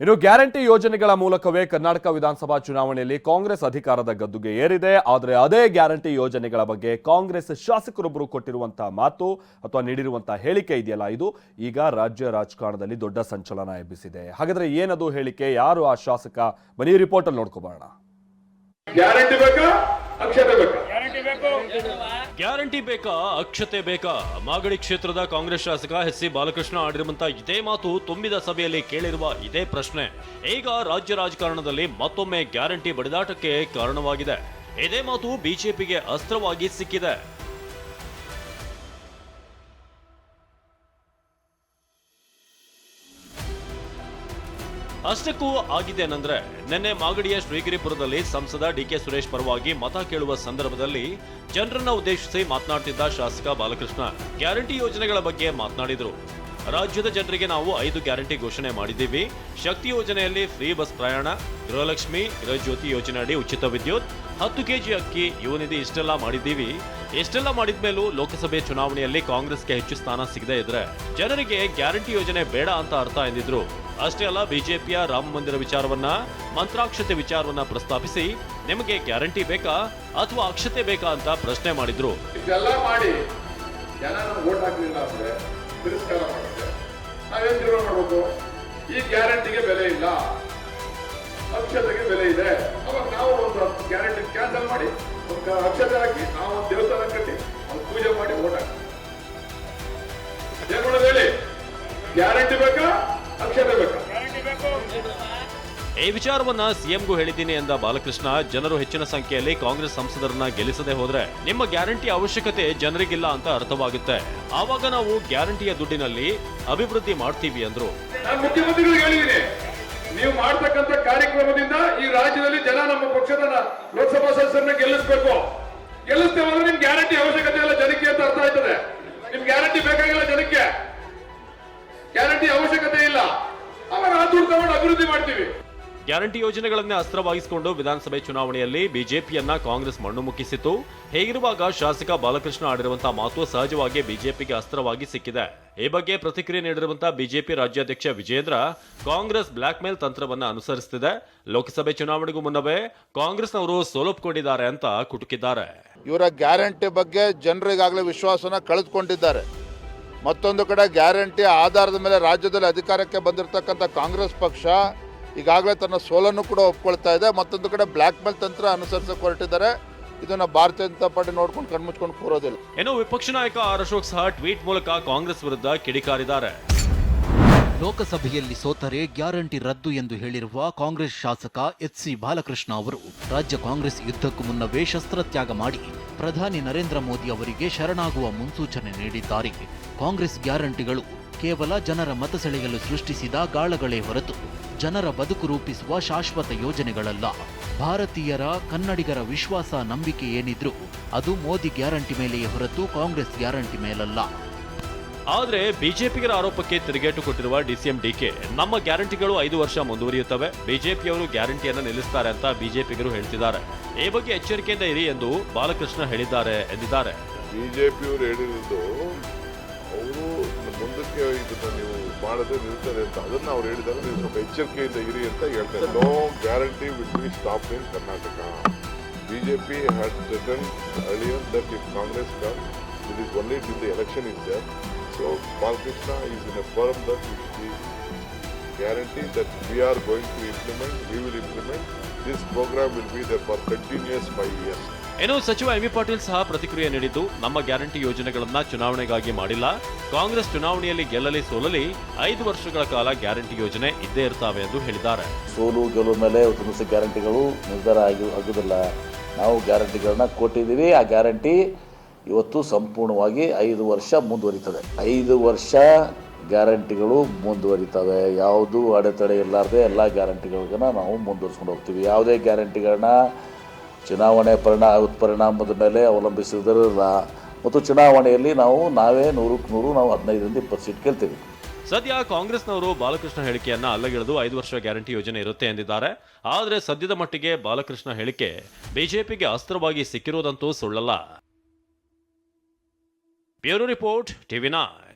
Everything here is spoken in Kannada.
ಇನ್ನು ಗ್ಯಾರಂಟಿ ಯೋಜನೆಗಳ ಮೂಲಕವೇ ಕರ್ನಾಟಕ ವಿಧಾನಸಭಾ ಚುನಾವಣೆಯಲ್ಲಿ ಕಾಂಗ್ರೆಸ್ ಅಧಿಕಾರದ ಗದ್ದುಗೆ ಏರಿದೆ. ಆದರೆ ಅದೇ ಗ್ಯಾರಂಟಿ ಯೋಜನೆಗಳ ಬಗ್ಗೆ ಕಾಂಗ್ರೆಸ್ ಶಾಸಕರೊಬ್ಬರು ಕೊಟ್ಟಿರುವಂತಹ ಮಾತು ಅಥವಾ ನೀಡಿರುವಂತಹ ಹೇಳಿಕೆ ಇದೆಯಲ್ಲ ಇದು? ಈಗ ರಾಜ್ಯ ರಾಜಕಾರಣದಲ್ಲಿ ದೊಡ್ಡ ಸಂಚಲನ ಎಬ್ಬಿಸಿದೆ. ಹಾಗಾದ್ರೆ ಏನದು ಹೇಳಿಕೆ? ಯಾರು ಆ ಶಾಸಕ? ಬನ್ನಿ ರಿಪೋರ್ಟ್ ಅಲ್ಲಿ ನೋಡ್ಕೊಬೋಣ ಗ್ಯಾರಂಟಿ ಬೇಕಾ? ಅಕ್ಷತೆ ಬೇಕಾ? ಮಾಗಡಿ ಕ್ಷೇತ್ರದ ಕಾಂಗ್ರೆಸ್ ಶಾಸಕ ಎಸ್ ಸಿ ಬಾಲಕೃಷ್ಣ ಆಡಿರುವಂತಹ ಇದೇ ಮಾತು ತುಂಬಿದ ಸಭೆಯಲ್ಲಿ ಕೇಳಿರುವ ಇದೇ ಪ್ರಶ್ನೆ. ಈಗ ರಾಜ್ಯ ರಾಜಕಾರಣದಲ್ಲಿ ಮತ್ತೊಮ್ಮೆ ಗ್ಯಾರಂಟಿ ಬಡಿದಾಟಕ್ಕೆ ಕಾರಣವಾಗಿದೆ. ಇದೇ ಮಾತು ಬಿಜೆಪಿಗೆ ಅಸ್ತ್ರವಾಗಿ ಸಿಕ್ಕಿದೆ. ಅಷ್ಟಕ್ಕೂ ಆಗಿದೆ ಏನಂದ್ರೆ, ನಿನ್ನೆ ಮಾಗಡಿಯ ಶ್ರೀಗಿರಿಪುರದಲ್ಲಿ ಸಂಸದ ಡಿಕೆ ಸುರೇಶ್ ಪರವಾಗಿ ಮತ ಕೇಳುವ ಸಂದರ್ಭದಲ್ಲಿ ಜನರನ್ನ ಉದ್ದೇಶಿಸಿ ಮಾತನಾಡ್ತಿದ್ದ ಶಾಸಕ ಬಾಲಕೃಷ್ಣ ಗ್ಯಾರಂಟಿ ಯೋಜನೆಗಳ ಬಗ್ಗೆ ಮಾತನಾಡಿದರು. ರಾಜ್ಯದ ಜನರಿಗೆ ನಾವು ಐದು ಗ್ಯಾರಂಟಿ ಘೋಷಣೆ ಮಾಡಿದ್ದೀವಿ. ಶಕ್ತಿ ಯೋಜನೆಯಲ್ಲಿ ಫ್ರೀ ಬಸ್ ಪ್ರಯಾಣ, ಗೃಹಲಕ್ಷ್ಮಿ, ಗೃಹಜ್ಯೋತಿ ಯೋಜನೆ ಅಡಿ ಉಚಿತ ವಿದ್ಯುತ್, ಹತ್ತು ಕೆಜಿ ಅಕ್ಕಿ ಯುವನಿಧಿ ಇಷ್ಟೆಲ್ಲ ಮಾಡಿದ್ದೀವಿ. ಇಷ್ಟೆಲ್ಲ ಮಾಡಿದ್ಮೇಲೂ ಲೋಕಸಭೆ ಚುನಾವಣೆಯಲ್ಲಿ ಕಾಂಗ್ರೆಸ್ಗೆ ಹೆಚ್ಚು ಸ್ಥಾನ ಸಿಗದೇ ಇದ್ರೆ ಜನರಿಗೆ ಗ್ಯಾರಂಟಿ ಯೋಜನೆ ಬೇಡ ಅಂತ ಅರ್ಥ ಎಂದಿದ್ರು. ಅಷ್ಟೇ ಅಲ್ಲ, ಬಿಜೆಪಿಯ ರಾಮ ಮಂದಿರ ವಿಚಾರವನ್ನ, ಮಂತ್ರಾಕ್ಷತೆ ವಿಚಾರವನ್ನ ಪ್ರಸ್ತಾಪಿಸಿ ನಿಮಗೆ ಗ್ಯಾರಂಟಿ ಬೇಕಾ ಅಥವಾ ಅಕ್ಷತೆ ಬೇಕಾ ಅಂತ ಪ್ರಶ್ನೆ ಮಾಡಿದ್ರು. ಇದೆಲ್ಲ ಮಾಡಿ ಓಟ್ ಹಾಕಲಿಲ್ಲ ಅಂದ್ರೆ ತಿರಸ್ಕಾರ ಮಾಡುತ್ತೆ. ನಾವೇನ್ ತೀರ್ಮಾನ ಮಾಡ್ಬೇಕು? ಈ ಗ್ಯಾರಂಟಿಗೆ ಬೆಲೆ ಇಲ್ಲ. ಅಕ್ಷತೆಗೆ ಬೆಲೆ ಇದೆ. ಅವಾಗ ನಾವು ಒಂದು ಗ್ಯಾರಂಟಿ ಕ್ಯಾನ್ಸಲ್ ಮಾಡಿ, ಒಂದು ಅಕ್ಷತೆ ಹಾಕಿ ನಾವು ಒಂದು ದೇವಸ್ಥಾನ ಕಟ್ಟಿ ಒಂದು ಪೂಜೆ ಮಾಡಿ ಓಟ್ ಹಾಕಿ ಏನ್ ಹೇಳಿ, ಗ್ಯಾರಂಟಿ ಬೇಕಾ ಈ ವಿಚಾರವನ್ನ ಸಿಎಂಗೂ ಹೇಳಿದ್ದೀನಿ ಎಂದ ಬಾಲಕೃಷ್ಣ. ಜನರು ಹೆಚ್ಚಿನ ಸಂಖ್ಯೆಯಲ್ಲಿ ಕಾಂಗ್ರೆಸ್ ಸಂಸದರನ್ನ ಗೆಲ್ಲಿಸದೆ ಹೋದ್ರೆ ನಿಮ್ಮ ಗ್ಯಾರಂಟಿ ಅವಶ್ಯಕತೆ ಜನರಿಗಿಲ್ಲ ಅಂತ ಅರ್ಥವಾಗುತ್ತೆ. ಆವಾಗ ನಾವು ಗ್ಯಾರಂಟಿಯ ದುಡ್ಡಿನಲ್ಲಿ ಅಭಿವೃದ್ಧಿ ಮಾಡ್ತೀವಿ ಅಂದ್ರು. ನೀವು ಮಾಡ್ತಕ್ಕಂಥ ಕಾರ್ಯಕ್ರಮದಿಂದ ಈ ರಾಜ್ಯದಲ್ಲಿ ಜನ ನಮ್ಮ ಪಕ್ಷದ ಲೋಕಸಭಾ ಸದಸ್ಯರನ್ನ ಗೆಲ್ಲಿಸಬೇಕು. ಗೆಲ್ಲಿಸ್ತೇವೆ ಅಂದ್ರೆ ನಿಮ್ ಗ್ಯಾರಂಟಿ ಅವಶ್ಯಕತೆ ಇಲ್ಲ ಜನಕ್ಕೆ ಅಂತ ಅರ್ಥ ಆಯ್ತದೆ. ನಿಮ್ ಗ್ಯಾರಂಟಿ ಬೇಕಾಗಿಲ್ಲ ಜನಕ್ಕೆ. ಗ್ಯಾರಂಟಿ ಅವಶ್ಯಕತೆ ಆ ದುಡ್ಡು ತಗೊಂಡು ಅಭಿವೃದ್ಧಿ ಮಾಡ್ತೀವಿ. ಗ್ಯಾರಂಟಿ ಯೋಜನೆಗಳನ್ನೇ ಅಸ್ತ್ರವಾಗಿಸಿಕೊಂಡು ವಿಧಾನಸಭೆ ಚುನಾವಣೆಯಲ್ಲಿ ಬಿಜೆಪಿಯನ್ನ ಕಾಂಗ್ರೆಸ್ ಮಣ್ಣು ಮುಕ್ಕಿಸಿತು ಹೇಗಿರುವಾಗ ಶಾಸಕ ಬಾಲಕೃಷ್ಣ ಆಡಿರುವಂತಹ ಮಾತು ಸಹಜವಾಗಿ ಬಿಜೆಪಿಗೆ ಅಸ್ತ್ರವಾಗಿ ಸಿಕ್ಕಿದೆ. ಈ ಬಗ್ಗೆ ಪ್ರತಿಕ್ರಿಯೆ ನೀಡಿರುವಂತಹ ಬಿಜೆಪಿ ರಾಜ್ಯಾಧ್ಯಕ್ಷ ವಿಜೇಂದ್ರ ಕಾಂಗ್ರೆಸ್ ಬ್ಲಾಕ್ ಮೇಲ್ ತಂತ್ರವನ್ನ ಅನುಸರಿಸುತ್ತಿದೆ ಲೋಕಸಭೆ ಚುನಾವಣೆಗೂ ಮುನ್ನವೇ ಕಾಂಗ್ರೆಸ್ನವರು ಸೋಲೊಪ್ಕೊಂಡಿದ್ದಾರೆ ಅಂತ ಕುಟುಕಿದ್ದಾರೆ. ಇವರ ಗ್ಯಾರಂಟಿ ಬಗ್ಗೆ ಜನರಿಗಾಗಲೇ ವಿಶ್ವಾಸನ ಕಳೆದುಕೊಂಡಿದ್ದಾರೆ. ಮತ್ತೊಂದು ಕಡೆ ಗ್ಯಾರಂಟಿ ಆಧಾರದ ಮೇಲೆ ರಾಜ್ಯದಲ್ಲಿ ಅಧಿಕಾರಕ್ಕೆ ಬಂದಿರತಕ್ಕಂಥ ಕಾಂಗ್ರೆಸ್ ಪಕ್ಷ ಈಗಾಗಲೇ ತನ್ನ ಸೋಲನ್ನು ಕೂಡ ಒಪ್ಕೊಳ್ತಾ ಇದೆ. ಮತ್ತೊಂದು ಕಡೆ ಬ್ಲ್ಯಾಕ್ ಮೇಲ್ ತಂತ್ರ ಅನುಸರಿಸಕ್ಕೆ ಹೊರಟಿದ್ದಾರೆ. ಇದನ್ನು ಭಾರತೀಯ ಜನತಾ ಪಾರ್ಟಿ ನೋಡ್ಕೊಂಡು ಕಣ್ಮುಚ್ಕೊಂಡು ಕೂರೋದಿಲ್ಲ. ಏನೋ ವಿಪಕ್ಷ ನಾಯಕ ಆರ್ ಅಶೋಕ್ ಸಹ ಟ್ವೀಟ್ ಮೂಲಕ ಕಾಂಗ್ರೆಸ್ ವಿರುದ್ಧ ಕಿಡಿಕಾರಿದ್ದಾರೆ. ಲೋಕಸಭೆಯಲ್ಲಿ ಸೋತರೆ ಗ್ಯಾರಂಟಿ ರದ್ದು ಎಂದು ಹೇಳಿರುವ ಕಾಂಗ್ರೆಸ್ ಶಾಸಕ ಎಚ್ ಸಿ ಬಾಲಕೃಷ್ಣ ಅವರು ರಾಜ್ಯ ಕಾಂಗ್ರೆಸ್ ಯುದ್ಧಕ್ಕೂ ಮುನ್ನವೇ ಶಸ್ತ್ರತ್ಯಾಗ ಮಾಡಿ ಪ್ರಧಾನಿ ನರೇಂದ್ರ ಮೋದಿ ಅವರಿಗೆ ಶರಣಾಗುವ ಮುನ್ಸೂಚನೆ ನೀಡಿದ್ದಾರೆ. ಕಾಂಗ್ರೆಸ್ ಗ್ಯಾರಂಟಿಗಳು. ಕೇವಲ ಜನರ ಮತ ಸೆಳೆಯಲು ಸೃಷ್ಟಿಸಿದ ಗಾಳಗಳೇ ಹೊರತು ಜನರ ಬದುಕು ರೂಪಿಸುವ ಶಾಶ್ವತ ಯೋಜನೆಗಳಲ್ಲ. ಭಾರತೀಯರ, ಕನ್ನಡಿಗರ ವಿಶ್ವಾಸ ನಂಬಿಕೆ ಏನಿದ್ರೂ ಅದು ಮೋದಿ ಗ್ಯಾರಂಟಿ ಮೇಲೆಯೇ ಹೊರತು ಕಾಂಗ್ರೆಸ್ ಗ್ಯಾರಂಟಿ ಮೇಲಲ್ಲ. ಆದ್ರೆ ಬಿಜೆಪಿಗರ ಆರೋಪಕ್ಕೆ ತಿರುಗೇಟು ಕೊಟ್ಟಿರುವ ಡಿಸಿಎಂ ಡಿಕೆ, ನಮ್ಮ ಗ್ಯಾರಂಟಿಗಳು ಐದು ವರ್ಷ ಮುಂದುವರಿಯುತ್ತವೆ. ಬಿಜೆಪಿಯವರು ಗ್ಯಾರಂಟಿಯನ್ನ ನಿಲ್ಲಿಸ್ತಾರೆ ಅಂತ ಬಿಜೆಪಿಗರು ಹೇಳ್ತಿದ್ದಾರೆ. ಈ ಬಗ್ಗೆ ಎಚ್ಚರಿಕೆಯಿಂದ ಇರಿ ಎಂದು ಬಾಲಕೃಷ್ಣ ಹೇಳಿದ್ದಾರೆ ಎಂದಿದ್ದಾರೆ. ಬಿಜೆಪಿಯವರು ಹೇಳಿರೋದು ಅವರು ಮುಂದಕ್ಕೆ ಇದನ್ನ ನೀವು ಮಾಡದೆ ನಿಲ್ತಾರೆ ಅಂತ, ಅದನ್ನ ಅವ್ರು ಹೇಳಿದಾಗ ನೀವು ಸ್ವಲ್ಪ ಎಚ್ಚರಿಕೆಯಿಂದ ಇರಿ ಅಂತ ಹೇಳ್ತಾರೆ. No guarantee will be stop in Karnataka BJP had alien that if Congress come it is only to the election is there so Balkrishna is in a firm that we the guarantee that we are going to implement, we will implement. This program will be there for continuous five years. ಏನು ಸಚಿವ ಎಂ ವಿ ಪಾಟೀಲ್ ಸಹ ಪ್ರತಿಕ್ರಿಯೆ ನೀಡಿದ್ದು ನಮ್ಮ ಗ್ಯಾರಂಟಿ ಯೋಜನೆಗಳನ್ನ ಚುನಾವಣೆಗಾಗಿ ಮಾಡಿಲ್ಲ ಕಾಂಗ್ರೆಸ್ ಚುನಾವಣೆಯಲ್ಲಿ ಗೆಲ್ಲಲಿ ಸೋಲಲಿ ಐದು ವರ್ಷಗಳ ಕಾಲ ಗ್ಯಾರಂಟಿ ಯೋಜನೆ ಇದ್ದೇ ಇರ್ತಾವೆ ಎಂದು ಹೇಳಿದ್ದಾರೆ ಸೋಲು ಗೆಲುವು ಮೇಲೆ ಗ್ಯಾರಂಟಿಗಳು ನಿರ್ಧಾರ ಆಗಿ ಆಗೋದಿಲ್ಲ ನಾವು ಗ್ಯಾರಂಟಿಗಳನ್ನ ಕೊಟ್ಟಿದ್ದೀವಿ ಆ ಗ್ಯಾರಂಟಿ ಇವತ್ತು ಸಂಪೂರ್ಣವಾಗಿ ಐದು ವರ್ಷ ಮುಂದುವರಿತದೆ. ಐದು ವರ್ಷ ಗ್ಯಾರಂಟಿಗಳು ಮುಂದುವರಿತವೆ. ಯಾವುದು ಅಡೆತಡೆ ಇರಲಾರ್ದೆ ಎಲ್ಲ ಗ್ಯಾರಂಟಿಗಳನ್ನ ನಾವು ಮುಂದುವರಿಸ್ಕೊಂಡು ಹೋಗ್ತೀವಿ. ಯಾವುದೇ ಗ್ಯಾರಂಟಿಗಳನ್ನ ಚುನಾವಣೆ ಪರಿಣಾ ಪರಿಣಾಮದ ಮೇಲೆ ಅವಲಂಬಿಸಿದಿರಲ್ಲ ಮತ್ತು ಚುನಾವಣೆಯಲ್ಲಿ ನಾವು ನಾವೇ ನೂರಕ್ಕೆ ನೂರು, ನಾವು ಹದಿನೈದರಿಂದ ಇಪ್ಪತ್ತು ಸೀಟ್ ಕೇಳ್ತೀವಿ. ಸದ್ಯ ಕಾಂಗ್ರೆಸ್ನವರು ಬಾಲಕೃಷ್ಣ ಹೇಳಿಕೆಯನ್ನು ಅಲ್ಲಗೆಳೆದು ಐದು ವರ್ಷ ಗ್ಯಾರಂಟಿ ಯೋಜನೆ ಇರುತ್ತೆ ಎಂದಿದ್ದಾರೆ. ಆದರೆ ಸದ್ಯದ ಮಟ್ಟಿಗೆ ಬಾಲಕೃಷ್ಣ ಹೇಳಿಕೆ ಬಿಜೆಪಿಗೆ ಅಸ್ತ್ರವಾಗಿ ಸಿಕ್ಕಿರುವುದಂತೂ ಸುಳ್ಳಲ್ಲ. Bureau Report, TV9.